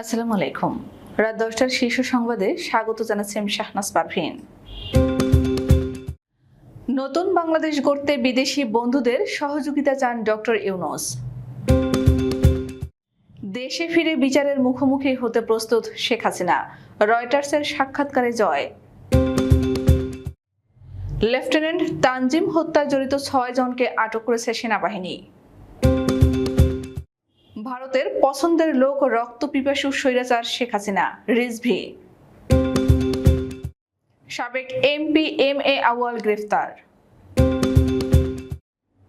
আসসালামু আলাইকুম। রাত দশটার শীর্ষ সংবাদে স্বাগত জানাচ্ছি আমি শাহনাজ পারভিন। নতুন বাংলাদেশ গড়তে বিদেশি বন্ধুদের সহযোগিতা চান ডক্টর ইউনুস। দেশে ফিরে বিচারের মুখোমুখি হতে প্রস্তুত শেখ হাসিনা। রয়টার্সের সাক্ষাৎকারে জয়। লেফটেন্যান্ট তানজিম হত্যা জড়িত ছয় জনকে আটক করেছে সেনাবাহিনী। ভারতের পছন্দের লোক রক্ত পিপাসু স্বৈরাচার শেখ হাসিনা, রিজভি। সাবেক এমপি, এম এ আওয়াল গ্রেফতার।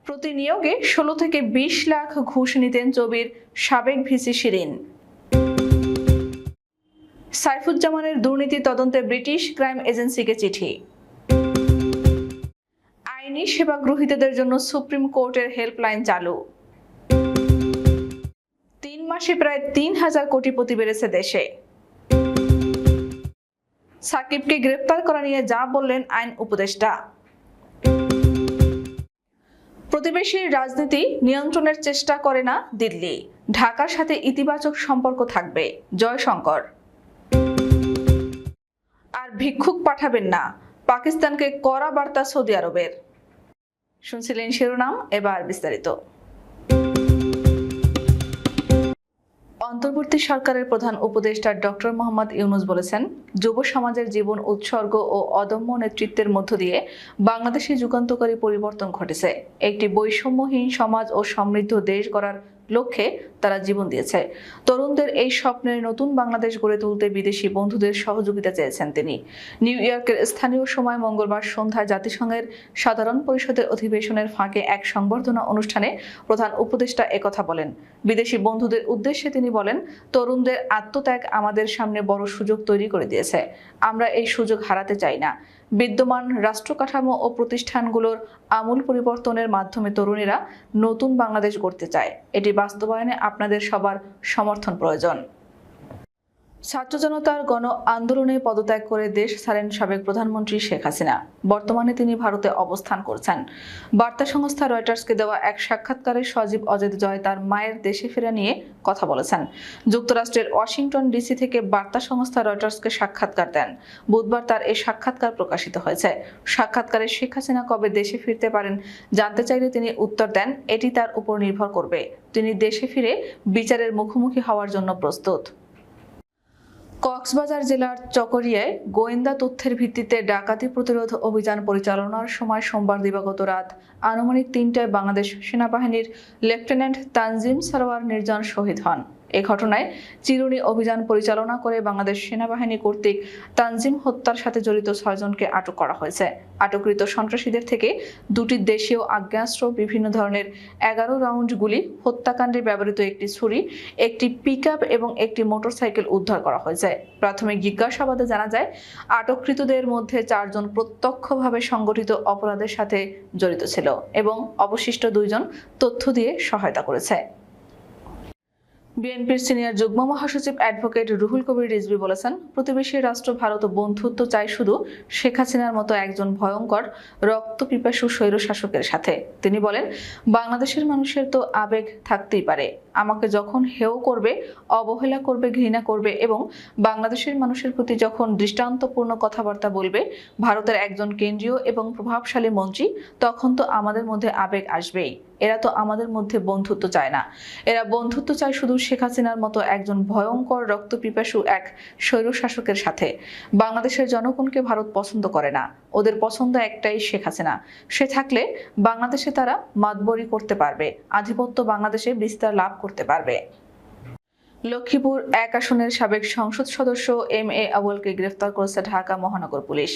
প্রতিনিয়োগে ষোলো থেকে বিশ লাখ ঘুষ নিতেন চবির সাবেক ভিসি শিরিন। সাইফুজ্জামানের দুর্নীতি তদন্তে ব্রিটিশ ক্রাইম এজেন্সিকে চিঠি। আইনি সেবা গ্রহীতাদের জন্য সুপ্রিম কোর্টের হেল্পলাইন চালু। মাসে প্রায় তিন হাজার কোটিপতি বেড়েছে দেশে। সাকিবকে গ্রেপ্তার করা নিয়ে যা বললেন আইন উপদেষ্টা। প্রতিবেশীর রাজনীতি নিয়ন্ত্রণের চেষ্টা করে না দিল্লি। ঢাকার সাথে ইতিবাচক সম্পর্ক থাকবে, জয়শঙ্কর। আর ভিক্ষুক পাঠাবেন না, পাকিস্তানকে কড়া বার্তা সৌদি আরবের। শুনছিলেন শিরোনাম, এবার বিস্তারিত। অন্তর্বর্তী সরকারের প্রধান উপদেষ্টা ডক্টর মোহাম্মদ ইউনুস বলেছেন, যুব সমাজের জীবন উৎসর্গ ও অদম্য নেতৃত্বের মধ্য দিয়ে বাংলাদেশে যুগান্তকারী পরিবর্তন ঘটেছে। একটি বৈষম্যহীন সমাজ ও সমৃদ্ধ দেশ গড়ার লক্ষ্যে তারা জীবন দিয়েছে। তরুণদের এই স্বপ্নের নতুন বাংলাদেশ গড়ে তুলতে বিদেশি বন্ধুদের সহযোগিতা চেয়েছেন তিনি। নিউ ইয়র্কের স্থানীয় সময় মঙ্গলবার সন্ধ্যায় জাতিসংঘের সাধারণ পরিষদের অধিবেশনের ফাঁকে এক সংবর্ধনা অনুষ্ঠানে প্রধান উপদেষ্টা একথা বলেন। বিদেশি বন্ধুদের উদ্দেশ্যে তিনি বলেন, তরুণদের আত্মত্যাগ আমাদের সামনে বড় সুযোগ তৈরি করে দিয়েছে। আমরা এই সুযোগ হারাতে চাই না। বিদ্যমান রাষ্ট্রকাঠামো ও প্রতিষ্ঠানগুলোর আমূল পরিবর্তনের মাধ্যমে তরুণীরা নতুন বাংলাদেশ গড়তে চায়। এটি বাস্তবায়নে আপনাদের সবার সমর্থন প্রয়োজন। ছাত্র জনতার গণ আন্দোলনে পদত্যাগ করে দেশ ছাড়েন সাবেক প্রধানমন্ত্রী শেখ হাসিনা। বর্তমানে তিনি ভারতে অবস্থান করছেন। বার্তা সংস্থা রয়টার্সকে দেওয়া এক সাক্ষাৎকারে সজীব অজিত জয় তার মায়ের দেশে ফেরা নিয়ে কথা বলেছেন। যুক্তরাষ্ট্রের ওয়াশিংটন ডিসি থেকে বার্তা সংস্থা রয়টার্সকে সাক্ষাৎকার দেন। বুধবার তার এই সাক্ষাৎকার প্রকাশিত হয়েছে। সাক্ষাৎকারে শেখ হাসিনা কবে দেশে ফিরতে পারেন জানতে চাইলে তিনি উত্তর দেন, এটি তার উপর নির্ভর করবে। তিনি দেশে ফিরে বিচারের মুখোমুখি হওয়ার জন্য প্রস্তুত। কক্সবাজার জেলার চকরিয়ায় গোয়েন্দা তথ্যের ভিত্তিতে ডাকাতি প্রতিরোধ অভিযান পরিচালনার সময় সোমবার দিবাগত রাত আনুমানিক তিনটায় বাংলাদেশ সেনাবাহিনীর লেফটেন্যান্ট তানজিম সারোয়ার নির্জন শহীদ হন। এ ঘটনায় চিরুনি অভিযান পরিচালনা করে বাংলাদেশ সেনাবাহিনী কর্তৃক তানজিম হত্যার সাথে জড়িত ছয়জনকে আটক করা হয়েছে। আটককৃত সন্ত্রাসীদের থেকে দুটি দেশীয় আগ্নেয়াস্ত্র বিভিন্ন ধরনের এগারো রাউন্ড গুলি, হত্যাকাণ্ডে ব্যবহৃত একটি ছুরি, একটি পিকআপ এবং একটি মোটরসাইকেল উদ্ধার করা হয়েছে। প্রাথমিক জিজ্ঞাসাবাদে জানা যায়, আটককৃতদের মধ্যে চারজন প্রত্যক্ষভাবে সংগঠিত অপরাধের সাথে জড়িত ছিল এবং অবশিষ্ট দুইজন তথ্য দিয়ে সহায়তা করেছে। বিএনপির সিনিয়র যুগ্ম মহাসচিব অ্যাডভোকেট রুহুল কবির রিজভি বলেছেন, প্রতিবেশী রাষ্ট্র, ভারত বন্ধুত্ব চায় শুধু শেখ হাসিনার মতো একজন ভয়ঙ্কর রক্ত পিপাসু স্বৈর শাসকের সাথে। তিনি বলেন, বাংলাদেশের মানুষের তো আবেগ থাকতেই পারে। আমাকে যখন হেয় করবে, অবহেলা করবে, ঘৃণা করবে এবং বাংলাদেশের মানুষের প্রতি যখন দৃষ্টান্তপূর্ণ কথাবার্তা বলবে, ভারতের একজন কেন্দ্রীয় এবং প্রভাবশালী মন্ত্রী, তখন তো আমাদের মধ্যে আবেগ আসবেই। এরা তো আমাদের মধ্যে বন্ধুত্ব চায় না। এরা বন্ধুত্ব চায় শুধু শেখ হাসিনার মতো একজন ভয়ঙ্কর রক্তপিপাসু এক স্বৈরশাসকের সাথে। বাংলাদেশের জনগণকে ভারত পছন্দ করে না। ওদের পছন্দ একটাই শেখ হাসিনা। সে থাকলে বাংলাদেশে তারা মাতবরি করতে পারবে। আধিপত্য বাংলাদেশে বিস্তার লাভ করতে পারবে। লক্ষ্মীপুর এক আসনের সাবেক সংসদ সদস্য এম এ আউয়ালকে গ্রেফতার করেছে ঢাকা মহানগর পুলিশ।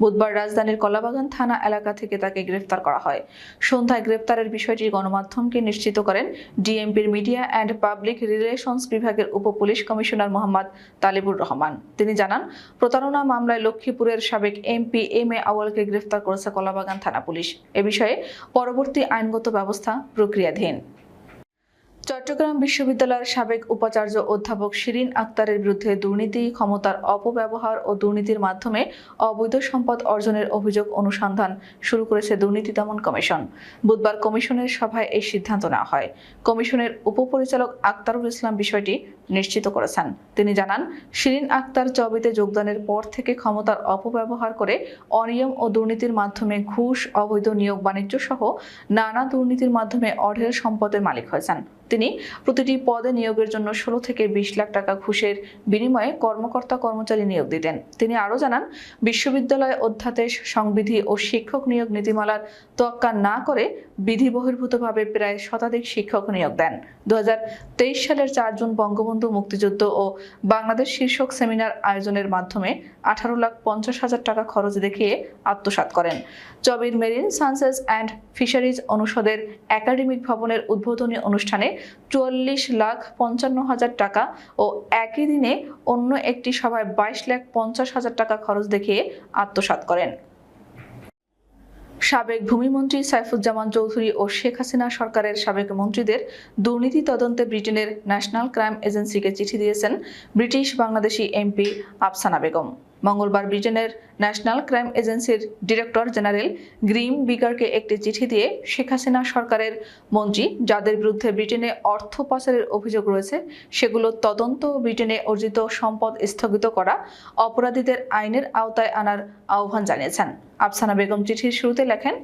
বুধবার রাজধানীর কলাবাগান থানা এলাকা থেকে তাকে গ্রেফতার করা হয়। সন্ধ্যায় গ্রেফতারের বিষয়টি গণমাধ্যমকে নিশ্চিত করেন ডিএমপির মিডিয়া অ্যান্ড পাবলিক রিলেশনস বিভাগের উপ পুলিশ কমিশনার মোহাম্মদ তালিবুর রহমান। তিনি জানান, প্রতারণা মামলায় লক্ষ্মীপুরের সাবেক এমপি এম এ আওয়ালকে গ্রেফতার করেছে কলাবাগান থানা পুলিশ। এ বিষয়ে পরবর্তী আইনগত ব্যবস্থা প্রক্রিয়াধীন। চট্টগ্রাম বিশ্ববিদ্যালয়ের সাবেক উপাচার্য অধ্যাপক শিরিন আক্তারের বিরুদ্ধে দুর্নীতি, ক্ষমতার অপব্যবহার ও দুর্নীতির মাধ্যমে অবৈধ সম্পদ অর্জনের অভিযোগ অনুসন্ধান শুরু করেছে দুর্নীতি দমন কমিশন। বুধবার কমিশনের সভায় এই সিদ্ধান্ত নেওয়া হয়। কমিশনের উপপরিচালক আক্তারুল ইসলাম বিষয়টি নিশ্চিত করেছেন। তিনি জানান, শিরিন আক্তার চবিতে যোগদানের পর থেকে ক্ষমতার অপব্যবহার করে অনিয়ম ও দুর্নীতির মাধ্যমে ঘুষ, অবৈধ নিয়োগ বাণিজ্য সহ নানা দুর্নীতির মাধ্যমে অঢেল সম্পদের মালিক হয়েছেন। তিনি প্রতিটি পদে নিয়োগের জন্য ষোলো থেকে বিশ লাখ টাকা ঘুষের বিনিময়ে কর্মকর্তা কর্মচারী নিয়োগ দিতেন। তিনি আরও জানান, বিশ্ববিদ্যালয় অধ্যাদেশ, সংবিধি ও শিক্ষক নিয়োগ নীতিমালার তোয়াক্কা না করে বিধি বহির্ভূতভাবে প্রায় শতাধিক শিক্ষক নিয়োগ দেন। দুহাজার তেইশ সালের চার জুন বঙ্গবন্ধু মুক্তিযুদ্ধ ও বাংলাদেশ শীর্ষক সেমিনার আয়োজনের মাধ্যমে আঠারো লাখ পঞ্চাশ হাজার টাকা খরচ দেখিয়ে আত্মসাৎ করেন। চবির মেরিন সায়েন্সেস অ্যান্ড ফিশারিজ অনুষদের একাডেমিক ভবনের উদ্বোধনী অনুষ্ঠানে চুয়াল্লিশ লাখ পঞ্চান্ন হাজার টাকা ও একই দিনে অন্য একটি সভায় বাইশ লাখ পঞ্চাশ হাজার টাকা খরচ দেখিয়ে আত্মসাত করেন। সাবেক ভূমিমন্ত্রী সাইফুজ্জামান চৌধুরী ও শেখ হাসিনা সরকারের সাবেক মন্ত্রীদের দুর্নীতি তদন্তে ব্রিটেনের ন্যাশনাল ক্রাইম এজেন্সিকে চিঠি দিয়েছেন ব্রিটিশ বাংলাদেশি এমপি আফসানা বেগম। মঙ্গলবার ব্রিটেনের ন্যাশনাল ক্রাইম এজেন্সির ডিরেক্টর জেনারেল গ্রিম বিগারকে একটি চিঠি দিয়ে শেখ হাসিনা সরকারের মন্ত্রী, যাদের বিরুদ্ধে ব্রিটেনে অর্থ পাচারের অভিযোগ রয়েছে, সেগুলো তদন্ত ব্রিটেনে অর্জিত সম্পদ স্থগিত করা অপরাধীদের আইনের আওতায় আনার আহ্বান জানিয়েছেন। আফসানা বেগম চিঠির শুরুতে লেখেন,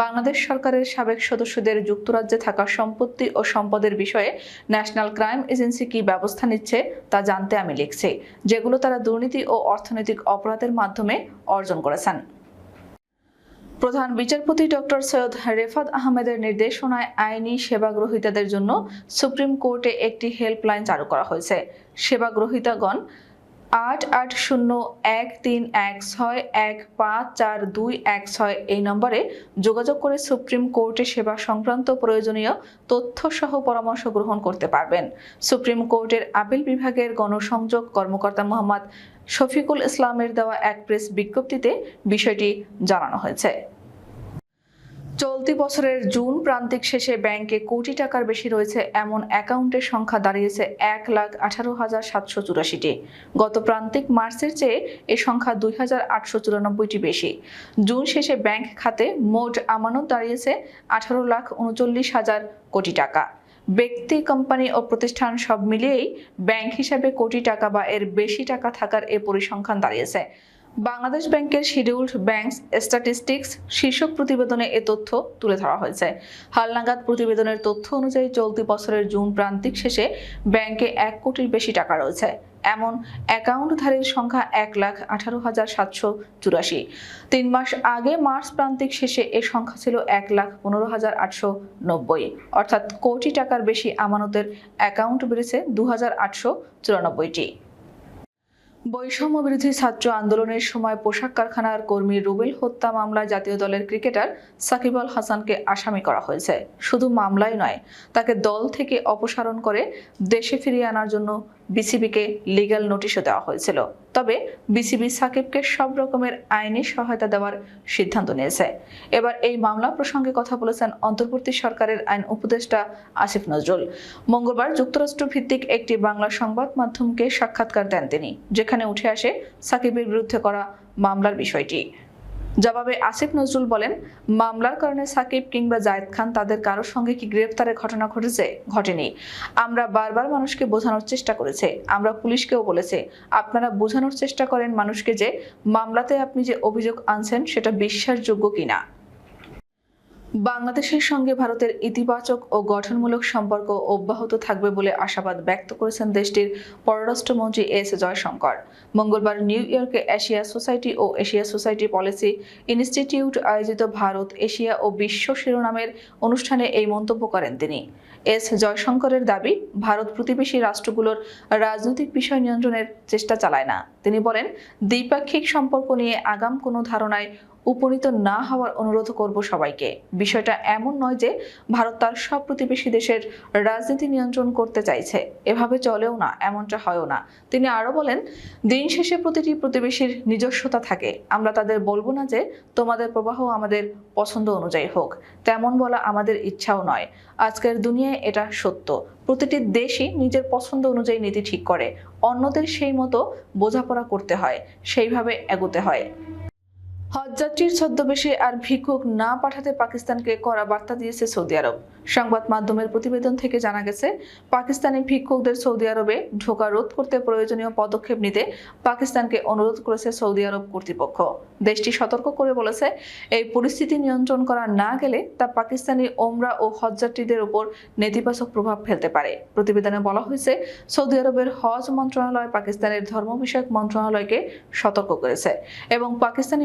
বাংলাদেশ সরকারের সাবেক সদস্যদের যুক্তরাজ্যে থাকা সম্পত্তি ও সম্পদের বিষয়ে ন্যাশনাল ক্রাইম এজেন্সি কি ব্যবস্থা নিচ্ছে তা জানতে আমি লিখছি, যেগুলো তারা দুর্নীতি ও অর্থনৈতিক অপরাধের মাধ্যমে অর্জন করেছেন। প্রধান বিচারপতি ডক্টর সৈয়দ রেফাত আহমেদের নির্দেশনায় আইনি সেবা গ্রহীতাদের জন্য সুপ্রিম কোর্টে একটি হেল্পলাইন চালু করা হয়েছে। সেবা গ্রহীতাগণ আট আট শূন্য এক তিন এক ছয় এক পাঁচ চার দুই এক ছয় এই নম্বরে যোগাযোগ করে সুপ্রিম কোর্টে সেবা সংক্রান্ত প্রয়োজনীয় তথ্য সহ পরামর্শ গ্রহণ করতে পারবেন। সুপ্রিম কোর্টের আপিল বিভাগের গণসংযোগ কর্মকর্তা মোহাম্মদ শফিকুল ইসলামের দেওয়া এক প্রেস বিজ্ঞপ্তিতে বিষয়টি জানানো হয়েছে। চলতি বছরের জুন প্রান্তিক শেষে ব্যাংকে কোটি টাকার বেশি রয়েছে এমন অ্যাকাউন্টের সংখ্যা দাঁড়িয়েছে এক লাখ আঠারো হাজার সাতশো চুরাশিটি। গত প্রান্তিক মার্চের চেয়ে এ সংখ্যা দুই হাজার আটশো চুরানব্বইটি বেশি। জুন শেষে ব্যাংক খাতে মোট আমানত দাঁড়িয়েছে আঠারো লাখ উনচল্লিশ হাজার কোটি টাকা। ব্যক্তি, কোম্পানি ও প্রতিষ্ঠান সব মিলিয়েই ব্যাংক হিসাবে কোটি টাকা বা এর বেশি টাকা থাকার এ পরিসংখ্যান দাঁড়িয়েছে। বাংলাদেশ ব্যাংকের শিডিউলড ব্যাংকস স্ট্যাটিস্টিক্স শীর্ষক প্রতিবেদনে এ তথ্য তুলে ধরা হয়েছে। হালনাগাদ প্রতিবেদনের তথ্য অনুযায়ী চলতি বছরের জুন প্রান্তিক শেষে ব্যাংকে এক কোটির বেশি টাকা রয়েছে। এমন অ্যাকাউন্টধারীর সংখ্যা এক লাখ আঠারো হাজার সাতশো চুরাশি। তিন মাস আগে মার্চ প্রান্তিক শেষে এ সংখ্যা ছিল এক লাখ পনেরো হাজার আটশো নব্বই। অর্থাৎ কোটি টাকার বেশি আমানতের অ্যাকাউন্ট বেড়েছে দু হাজার আটশো চুরানব্বইটি। বৈষম্য বিরোধী ছাত্র আন্দোলনের সময় পোশাক কারখানার কর্মী রুবেল হত্যা মামলায় জাতীয় দলের ক্রিকেটার সাকিব আল হাসানকে আসামি করা হয়েছে। শুধু মামলায় নয়, তাকে দল থেকে অপসারণ করে দেশে ফিরিয়ে আনার জন্য বিসিবিকে লিগ্যাল নোটিশও দেওয়া হয়েছিল। তবে বিসিবি সাকিবকে সব রকমের আইনি সহায়তা দেওয়ার সিদ্ধান্ত নিয়েছে। এবার এই মামলা প্রসঙ্গে কথা বলেছেন অন্তর্বর্তী সরকারের আইন উপদেষ্টা আসিফ নজরুল। মঙ্গলবার যুক্তরাষ্ট্র ভিত্তিক একটি বাংলা সংবাদ মাধ্যমকে সাক্ষাৎকার দেন তিনি, যেখানে উঠে আসে সাকিবের বিরুদ্ধে করা মামলার বিষয়টি। জবাবে আসিফ নজরুল বলেন, মামলার কারণে সাকিব কিংবা জায়েদ খান তাদের কারোর সঙ্গে কি গ্রেফতারের ঘটনা ঘটেছে, ঘটেনি। আমরা বারবার মানুষকে বোঝানোর চেষ্টা করেছে, আমরা পুলিশকেও বলেছে, আপনারা বোঝানোর চেষ্টা করেন মানুষকে যে মামলাতে আপনি যে অভিযোগ আনছেন সেটা বিশ্বাসযোগ্য কিনা। বাংলাদেশের সঙ্গে ভারতের ইতিবাচক ও গঠনমূলক সম্পর্ক অব্যাহত থাকবে বলে আশাবাদ ব্যক্ত করেছেন দেশটির পররাষ্ট্রমন্ত্রী এস জয়শঙ্কর। মঙ্গলবার নিউ ইয়র্কে এশিয়া সোসাইটি ও এশিয়া সোসাইটি পলিসি ইনস্টিটিউট আয়োজিত ভারত, এশিয়া ও বিশ্ব শিরোনামের অনুষ্ঠানে এই মন্তব্য করেন তিনি। এস জয়শঙ্করের দাবি, ভারত প্রতিবেশী রাষ্ট্রগুলোর রাজনৈতিক বিষয় নিয়ন্ত্রণের চেষ্টা চালায় না। তিনি বলেন, দ্বিপাক্ষিক সম্পর্ক নিয়ে আগাম কোনো ধারণায় উপনীত না হওয়ার অনুরোধ করব সবাইকে। বিষয়টা এমন নয় যে ভারত তার সব প্রতিবেশী দেশের রাজনীতি নিয়ন্ত্রণ করতে চাইছে। এভাবে চলেও না, এমনটা হয়ও না। তিনি আরও বলেন, দিন শেষে প্রতিটি প্রতিবেশীর নিজস্বতা থাকে। আমরা তাদের বলব না যে তোমাদের প্রবাহ আমাদের পছন্দ অনুযায়ী হোক। তেমন বলা আমাদের ইচ্ছাও নয়। আজকের দুনিয়ায় এটা সত্য। প্রতিটি দেশই নিজের পছন্দ অনুযায়ী নীতি ঠিক করে। অন্যদের সেই মতো বোঝাপড়া করতে হয়। সেইভাবে এগোতে হয়। হজযাত্রীর ছদ্মবেশে আর ভিক্ষুক না পাঠাতে পাকিস্তানকে কড়া বার্তা দিয়েছে সৌদি আরব। সংবাদ মাধ্যমের প্রতিবেদন থেকে জানা গেছে, পাকিস্তানি ভিক্ষুকদের সৌদি আরবে ঢোকা রোধ করতে প্রয়োজনীয় পদক্ষেপ নিতে পাকিস্তানকে অনুরোধ করেছে সৌদি আরব কর্তৃপক্ষ। দেশটি সতর্ক করে বলেছে, এই পরিস্থিতি নিয়ন্ত্রণ করা না গেলে তা পাকিস্তানি ওমরা ও হজযাত্রীদের উপর নেতিবাচক প্রভাব ফেলতে পারে। প্রতিবেদনে বলা হয়েছে, সৌদি আরবের হজ মন্ত্রণালয় পাকিস্তানের ধর্ম বিষয়ক মন্ত্রণালয়কে সতর্ক করেছে এবং পাকিস্তানি